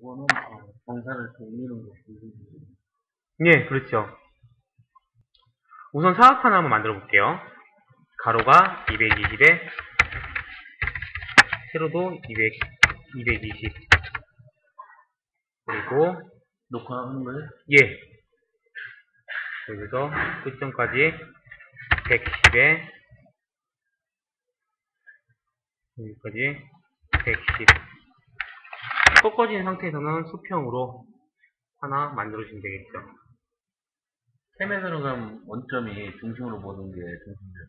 그거는 어, 정사를 돌리는 거. 예, 그렇죠. 우선 사각판을 한번 만들어 볼게요. 가로가 220에 세로도 200, 220 그리고 녹화하는 거예요? 예 여기서 끝점까지 110에 여기까지 110 꺾어진 상태에서는 수평으로 하나 만들어 주시면 되겠죠. 캠에서는 그럼 원점이 중심으로 보는 게 중심이에요.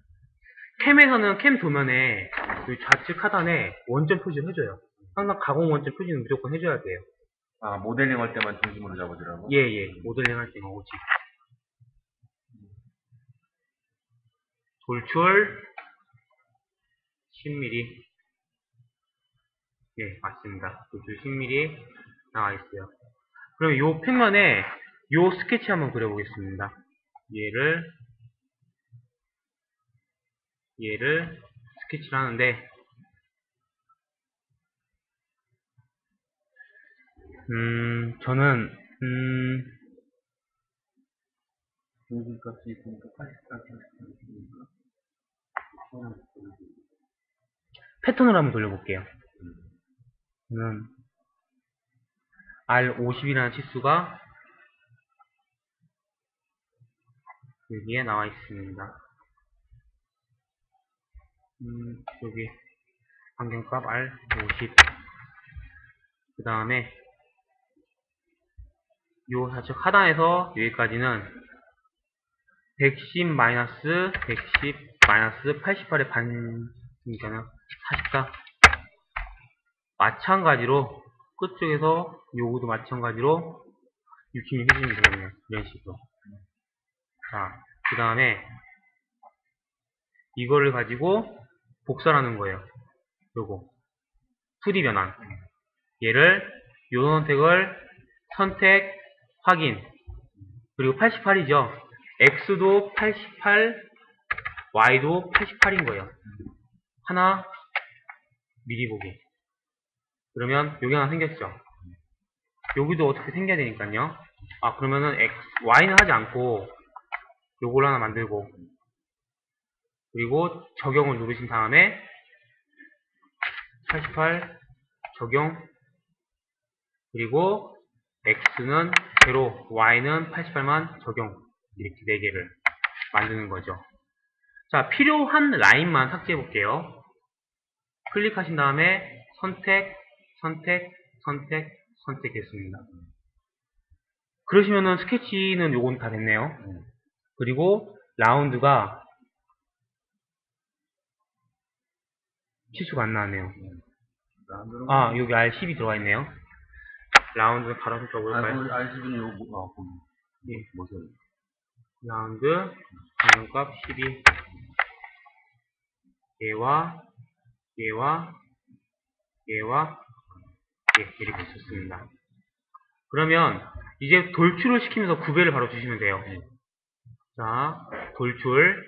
캠에서는 캠 도면에 그 좌측 하단에 원점 표시를 해줘요. 항상 가공 원점 표시는 무조건 해줘야 돼요. 아, 모델링 할 때만 중심으로 잡아주라고? 예, 예. 모델링 할 때는 오직. 돌출 10mm. 예, 맞습니다. 돌출 10mm 나와 있어요. 그럼 요 평면에 요 스케치 한번 그려보겠습니다. 얘를 얘를 스케치를 하는데 음 저는 음 중심값이 있으니까 80까지 있으니까. 패턴으로 한번 돌려볼게요. 저는 R50이라는 치수가 여기에 나와 있습니다. 음, 여기 환경값 R50 그 다음에 요 좌측 하단에서 여기까지는 110 마이너스 110 마이너스 88의 반이니까는 44 마찬가지로 끝쪽에서 요거도 마찬가지로 66 해주면 되겠네요. 이런 식으로. 자 그 다음에 이거를 가지고 복사하는 거예요. 요거. 2D 변환. 얘를 요 선택을 선택 확인. 그리고 88이죠. X도 88 Y도 88인 거예요. 하나 미리 보기 그러면 여기 하나 생겼죠? 여기도 어떻게 생겨야 되니까요. 아 그러면은 X, Y는 하지 않고 요걸 하나 만들고 그리고 적용을 누르신 다음에 88 적용 그리고 X는 0, Y는 88만 적용 이렇게 4개를 만드는 거죠. 자 필요한 라인만 삭제해 볼게요. 클릭하신 다음에 선택 선택 선택 선택했습니다 그러시면은 스케치는 요건 다 됐네요 그리고 라운드가 치수가 안 나왔네요. 아, 여기 R10이 들어가 있네요. 라운드 바로 아, 써볼까요? 그 RCB는 요거, 뭐- 아, 거기. 예. 뭐죠? 라운드, 방향값 12. 얘와, 얘와, 얘와, 예, 이렇게 썼습니다. 그러면, 이제 돌출을 시키면서 구배를 바로 주시면 돼요. 자, 돌출,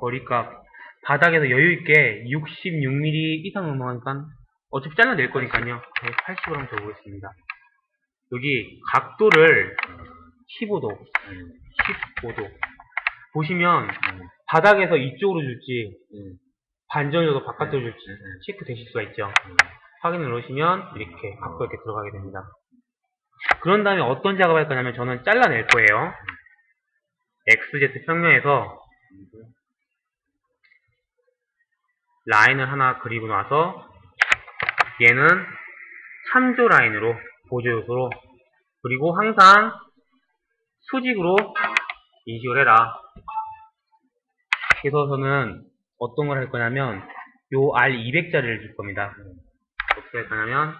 거리값, 바닥에서 여유있게 66mm 이상 넘어가니까, 어차피 잘라낼 거니까요. 80으로 한번 적어보겠습니다. 여기, 각도를 15도, 15도. 보시면, 바닥에서 이쪽으로 줄지, 음. 반전으로 바깥으로 줄지, 네, 네. 체크 되실 수가 있죠. 확인을 누르시면, 이렇게 각도 이렇게 들어가게 됩니다. 그런 다음에 어떤 작업을 할 거냐면, 저는 잘라낼 거예요. XZ 평면에서, 라인을 하나 그리고 나서, 얘는 참조 라인으로, 보조 요소로, 그리고 항상 수직으로 인식을 해라. 그래서 저는 어떤 걸 할 거냐면, 요 R200짜리를 줄 겁니다. 어떻게 할 거냐면,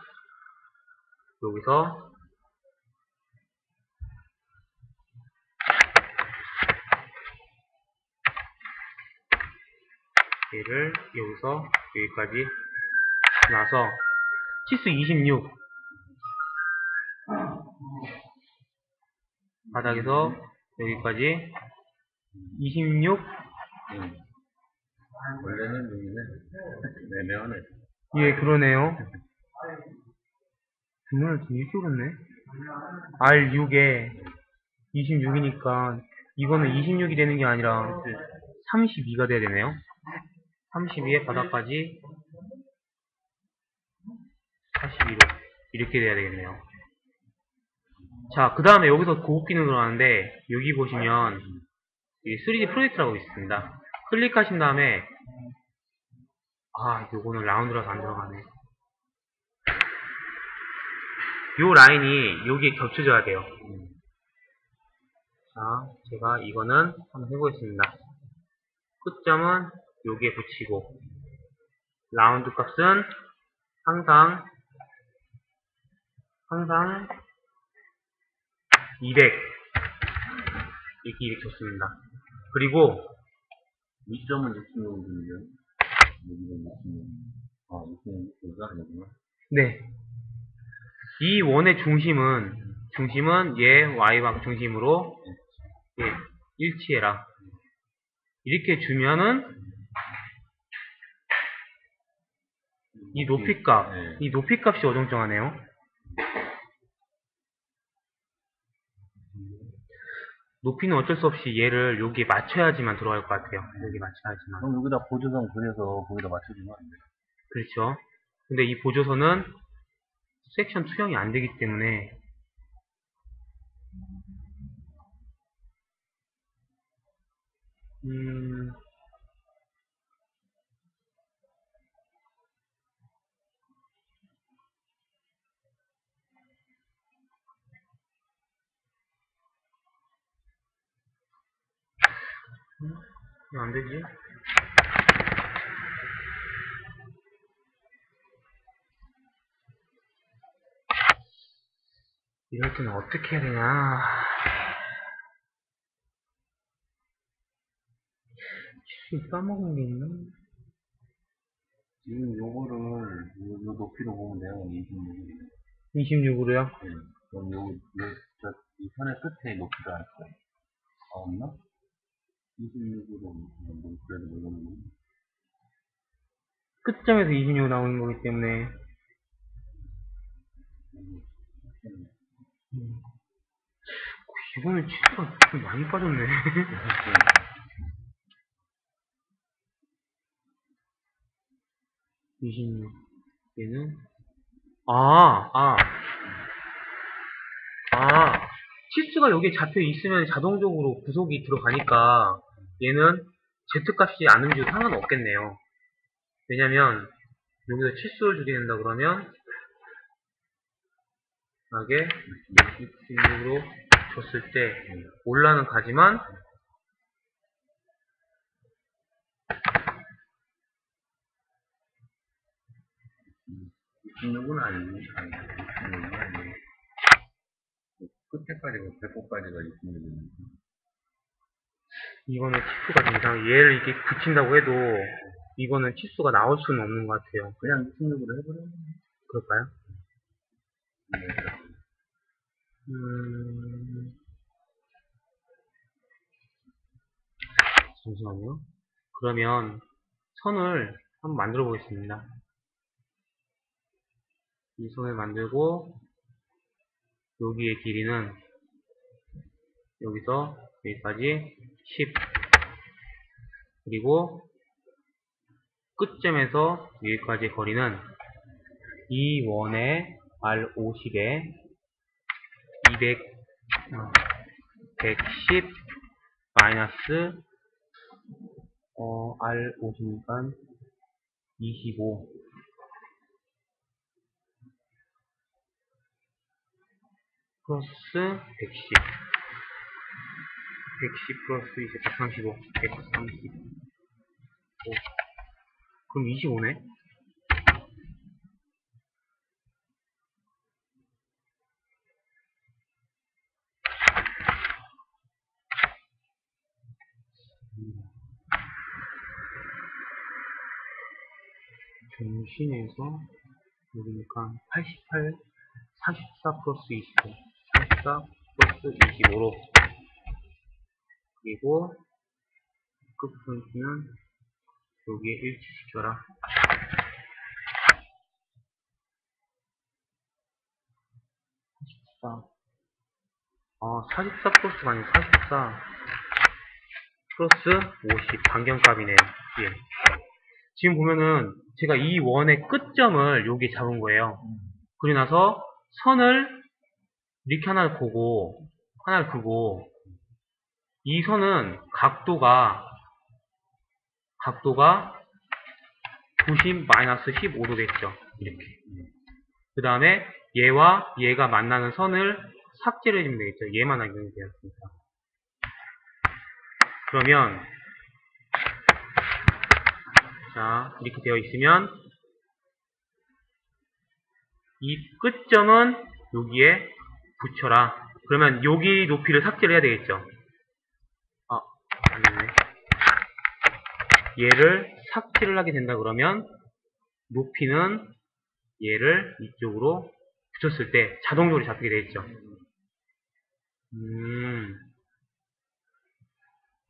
여기서, 얘를 여기서 여기까지 나서 치수 26 바닥에서 여기까지 26 음. 원래는 여기는 애매하네. 예 그러네요 좀 일찍 했네. R6에 26이니까 이거는 26이 되는 게 아니라 32가 돼야 되네요. 32에 바닥까지 42로 이렇게 돼야 되겠네요. 자, 그 다음에 여기서 고급 기능 들어가는데 여기 보시면 이 3D 프로젝트라고 있습니다. 클릭하신 다음에 아, 요거는 라운드라서 안 들어가네. 요 라인이 여기에 겹쳐져야 돼요. 자, 제가 이거는 한번 해보겠습니다. 끝점은 여기에 붙이고, 라운드 값은 항상, 항상 200. 이렇게 이렇게 줬습니다. 그리고, 위점은 66인데 여기는 66. 아, 66가 아니구나. 네. 이 원의 중심은, 중심은 얘 y방 중심으로 예, 일치해라. 이렇게 주면은 이 높이값, 네. 이 높이값이 어정쩡하네요. 높이는 어쩔 수 없이 얘를 여기에 맞춰야지만 들어갈 것 같아요. 여기 맞춰야지만. 그럼 여기다 보조선 그려서 거기다 맞춰주면 안 돼. 그렇죠. 근데 이 보조선은 섹션 투영이 안 되기 때문에. 음, 음, 왜안 되지? 이럴 때는 어떻게 해야 되냐. 씨, 까먹은 게 있나? 지금 요거를 요, 요 높이로 보면 돼요. 26. 26으로요? 네. 그럼 요, 요, 저, 이 선의 끝에 높이가 있어요. 아, 없나? 26으로 뭐, 그래도 이거는 끝점에서 26 나오는 거기 때문에. 음. 이번에 치수가 좀 많이 빠졌네. 26. 얘는, 아, 아. 아. 치수가 여기에 잡혀 있으면 자동적으로 구속이 들어가니까 얘는 Z 값이 안 움직여도 상관없겠네요. 왜냐면, 여기서 치수를 된다 그러면, 하게 66으로 줬을 때 올라는 가지만 이 26은 아니지. 아니, 26은 아니지. 끝에까지가, 배꼽까지가 26이지. 이거는 치수가 좀 이상 얘를 이렇게 붙인다고 해도 이거는 치수가 나올 수는 없는 것 같아요. 그냥 26으로 해버려. 그럴까요? 네. 음... 잠시만요. 그러면 선을 한번 만들어 보겠습니다. 이 선을 만들고 여기의 길이는 여기서 여기까지 10 그리고 끝점에서 여기까지의 거리는 이 원의 R50에 200, 어, 110 마이너스 어, R50이니까? 25 플러스 110 110 플러스 이제 135 135 그럼 25네? 중심에서 여기니까 88, 44 플러스 25, 44 플러스 25로 그리고 끝포인트는 여기에 일치시켜라. 44. 어, 44 플러스가 아니고 44. 플러스 50. 반경값이네요. 예. 지금 보면은 제가 이 원의 끝점을 여기 잡은 거예요. 그리고 나서 선을 이렇게 하나를 보고 하나를 그고 이 선은 각도가 각도가 90 마이너스 15도 됐죠. 이렇게. 그 다음에 얘와 얘가 만나는 선을 삭제를 해주면 되겠죠. 얘만 확인이 되었습니다. 그러면 자 이렇게 되어 있으면 이 끝점은 여기에 붙여라. 그러면 여기 높이를 삭제를 해야 되겠죠. 아, 아니네. 얘를 삭제를 하게 된다 그러면 높이는 얘를 이쪽으로 붙였을 때 자동적으로 잡히게 되겠죠. 음.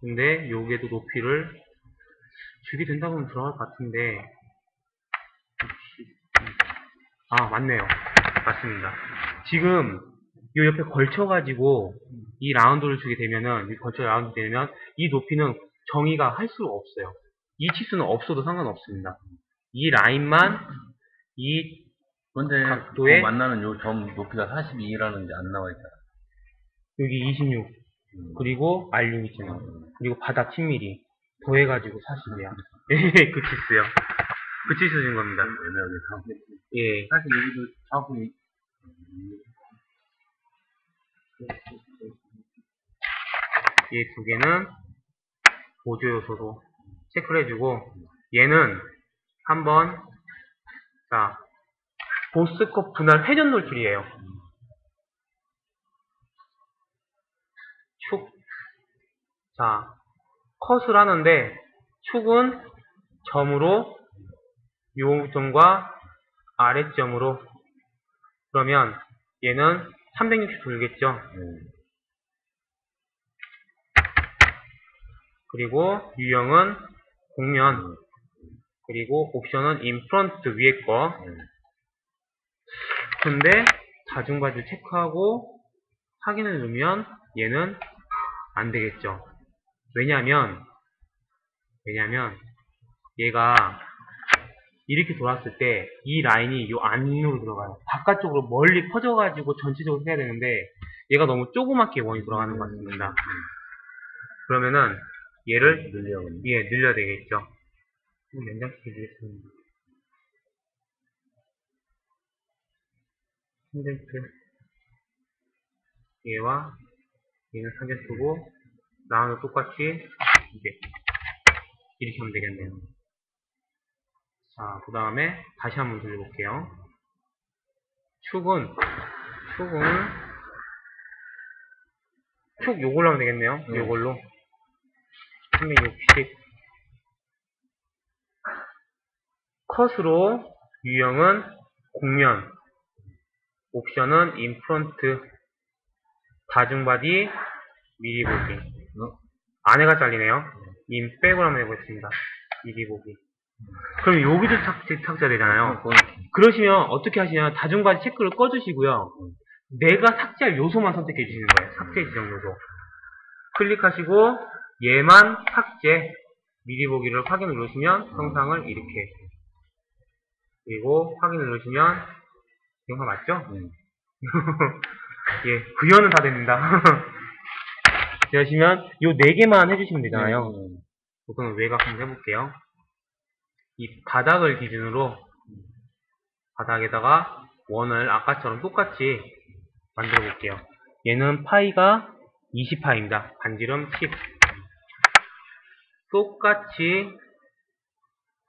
근데 여기에도 높이를 주게 된다고 하면 들어갈 것 같은데. 아 맞네요. 맞습니다. 지금 이 옆에 걸쳐가지고 이 라운드를 주게 되면은 이 걸쳐 라운드 되면 이 높이는 정의가 할 수가 없어요. 이 치수는 없어도 상관없습니다. 이 라인만 이 근데 각도에- 그 만나는 요 점 높이가 42라는 게 안 나와 있잖아. 여기 26 음. 그리고 R6 있잖아요 음. 그리고 바닥 10mm 더해가지고 40이야 그 치수요 그 치수 준 겁니다 애매하게. 예 사실 여기도 정확히 이 두 개는 보조 요소로 체크를 해주고 얘는 한번 자 보스컵 분할 회전 노출이에요. 축. 자 컷을 하는데 축은 점으로 요 점과 아래점으로 그러면 얘는 360 돌겠죠. 음. 그리고 유형은 공면 그리고 옵션은 인프런트 위에 거 음. 근데 다중바지 체크하고 확인을 누르면 얘는 안 되겠죠 왜냐면 왜냐면 얘가 이렇게 돌았을 때 이 라인이 요 안으로 들어가요 바깥쪽으로 멀리 퍼져가지고 전체적으로 해야 되는데 얘가 너무 조그맣게 원이 돌아가는 것 같습니다 그러면은 얘를 늘려야겠네. 예, 늘려야 되겠죠. 연장시키겠습니다. 컨덴트. 얘와 얘는 상대 쓰고, 나와도 똑같이, 이제, 이렇게 하면 되겠네요. 자, 그 다음에 다시 한번 돌려볼게요. 축은, 축은, 축 요걸로 하면 되겠네요. 네. 요걸로. 360 컷으로 유형은 공면 옵션은 인프런트 다중바디 미리 보기 어? 안에가 잘리네요. 인 백으로 한번 해보겠습니다. 미리 보기 그럼 여기도 삭제, 삭제가 되잖아요. 그건 그러시면 어떻게 하시냐면 다중바디 체크를 꺼주시고요. 내가 삭제할 요소만 선택해 주시는 거예요. 삭제 지정 요소. 클릭하시고 얘만 삭제. 미리 보기를 확인 누르시면 영상을 이렇게. 그리고 확인 누르시면 영상 맞죠? 음. 예, 구현은 다 됩니다. 그러시면 요 네 개만 해주시면 되잖아요. 음. 우선 외곽 한번 해볼게요. 이 바닥을 기준으로 바닥에다가 원을 아까처럼 똑같이 만들어 볼게요. 얘는 파이가 20파입니다. 반지름 10. 똑같이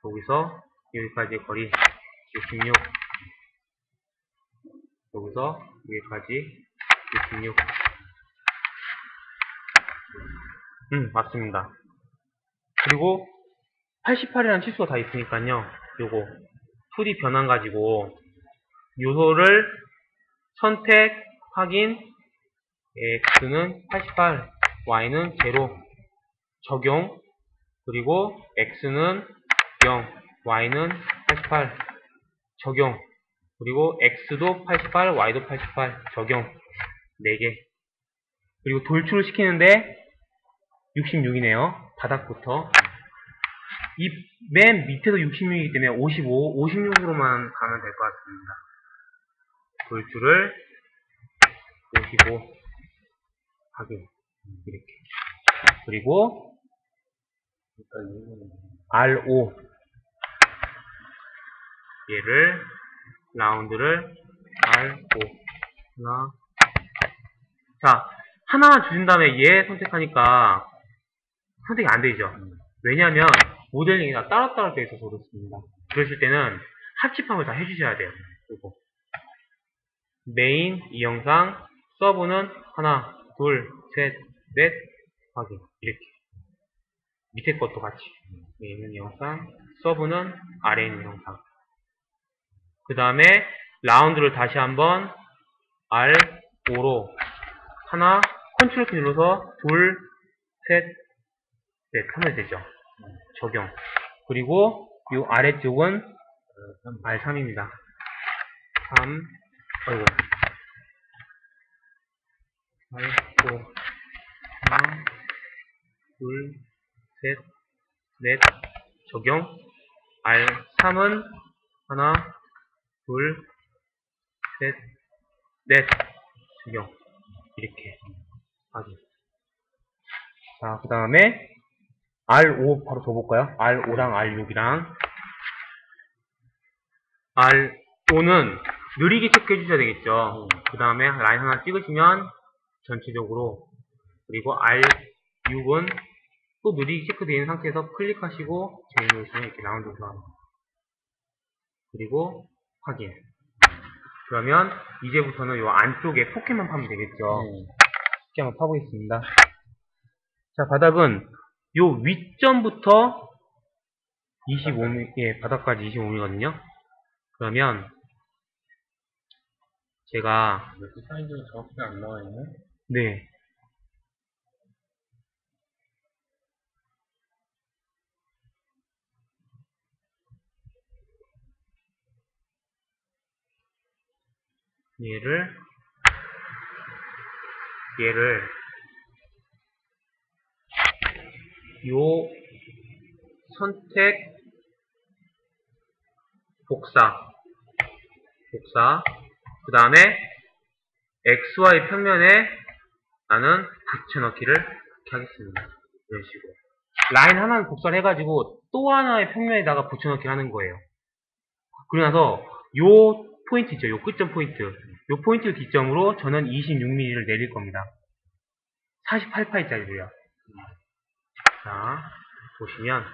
여기서 여기까지 거리 66 여기서 여기까지 66 음, 맞습니다. 그리고 88이라는 치수가 다 있으니까요. 요거 2D 변환 가지고 요소를 선택, 확인 X는 88, Y는 0 적용 그리고 X는 0, Y는 88 적용 그리고 X도 88, Y도 88 적용 4개. 그리고 돌출을 시키는데 66이네요. 바닥부터. 이 맨 밑에도 66이기 때문에 55, 56으로만 가면 될 것 같습니다. 돌출을 55 확인. 이렇게. 그리고 일단 이거는 R5 얘를 라운드를 R5 하나 자 하나만 주신 다음에 얘 선택하니까 선택이 안 되죠. 왜냐하면 모델링이 다 따로따로 되어 있어서 그렇습니다. 그러실 때는 합집함을 다 해주셔야 돼요. 그리고 메인 이 영상 서브는 하나 둘 셋 넷 확인. 이렇게. 밑에 것도 같이. 위에 있는 영상, 서브는 아래에 있는 영상. 그 다음에 라운드를 다시 한번 R5로 하나 컨트롤 키 눌러서 둘, 셋, 넷 하면 되죠. 적용. 그리고 이 아래쪽은 R3입니다. 3, 아이고. R5 하나, 둘, 셋, 넷, 적용. R3은 하나, 둘, 셋, 넷, 적용. 이렇게. 자, 그 다음에 R5 바로 줘볼까요? R5랑 R6이랑 R5는 느리게 체크해 주셔야 되겠죠. 그 다음에 라인 하나 찍으시면 전체적으로 그리고 R6은 또 느리게 체크되어 있는 상태에서 클릭하시고 제일 누르시면 이렇게 라운드가 나옵니다. 그리고 확인. 그러면 이제부터는 이 안쪽에 포켓만 파면 되겠죠. 쉽게 한번 파보겠습니다. 자, 바닥은 요 윗점부터 25mm, 예, 바닥까지 25mm거든요. 그러면 제가 몇 사이즈가 정확히 안 나와 있네? 네. 얘를 얘를 요 선택 복사 복사 그 다음에 XY 평면에 나는 붙여넣기를 하겠습니다. 이런 식으로. 라인 하나를 복사를 해가지고 또 하나의 평면에다가 붙여넣기 하는 거예요. 그러고 나서 요 포인트 있죠. 요 끝점 포인트. 요 포인트를 기점으로 저는 26mm를 내릴 겁니다. 48파이짜리로요. 자, 보시면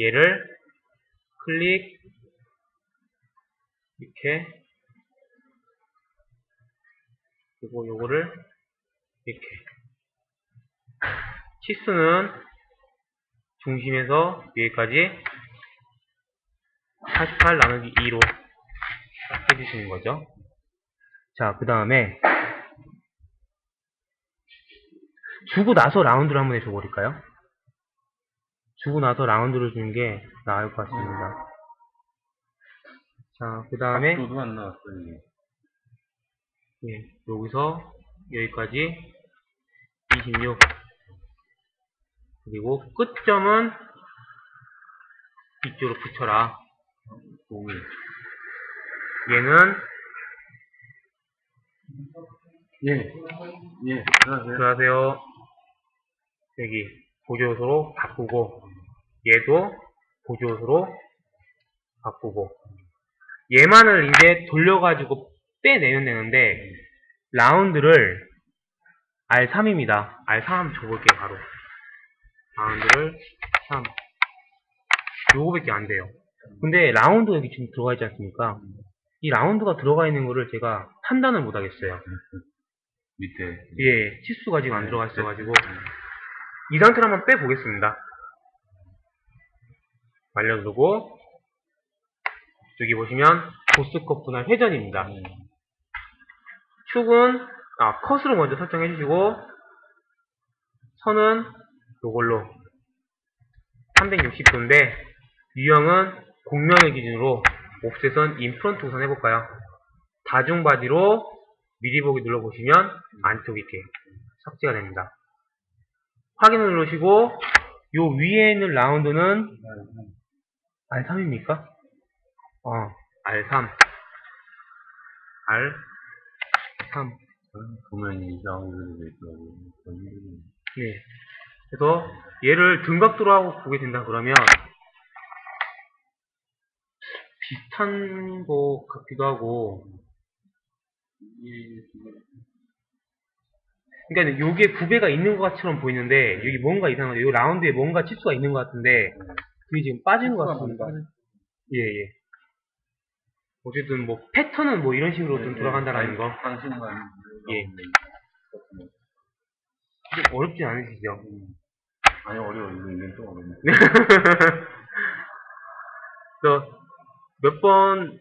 얘를 클릭 이렇게 그리고 요거를 이렇게 치수는 중심에서 여기까지 48 나누기 2로 해주시는 거죠. 자, 그 다음에 주고 나서 라운드를 한번 해줘버릴까요? 주고 나서 라운드를 주는 게 나을 것 같습니다. 자, 그 다음에 각도도 안 나왔어, 이게. 예, 여기서 여기까지 26 그리고 끝점은 이쪽으로 붙여라 공이. 얘는 예. 예. 들어가세요. 들어가세요 여기 보조요소로 바꾸고 얘도 보조요소로 바꾸고 얘만을 이제 돌려가지고 빼내면 되는데 라운드를 R3입니다. R3 한번 줘볼게요 바로 라운드를 3 요거밖에 안 돼요. 근데 라운드 여기 지금 들어가 있지 않습니까? 이 라운드가 들어가 있는 거를 제가 판단을 못 하겠어요. 밑에. 예, 치수가 지금 안 들어가 있어가지고 이 상태로 한번 빼보겠습니다. 말려두고 여기 보시면 보스컷 분할 회전입니다. 축은 아, 컷으로 먼저 설정해 주시고 선은 요걸로 360도인데 유형은 곡면을 기준으로 옵셋은 인프런트 우선 해볼까요? 다중 바디로 미리 보기 눌러보시면 안쪽이 이렇게 삭제가 됩니다. 확인을 누르시고 요 위에 있는 라운드는 R3입니까? 어, R3. R3. 보면 이상으로 되더라고요. 네. 그래서 얘를 등각도로 하고 보게 된다 그러면 비슷한 거 같기도 하고 그러니까 요게 구배가 있는 것 같처럼 보이는데 여기 뭔가 이상하죠. 요 라운드에 뭔가 치수가 있는 것 같은데 그게 지금 빠진 것 같습니다. 예, 예. 어쨌든 뭐 패턴은 뭐 이런 식으로 좀 돌아간다라는 거 당신은 예. 좀 어렵진 않으시죠? 아니 어려워 이거 이건 좀 어렵네. 그래서 몇번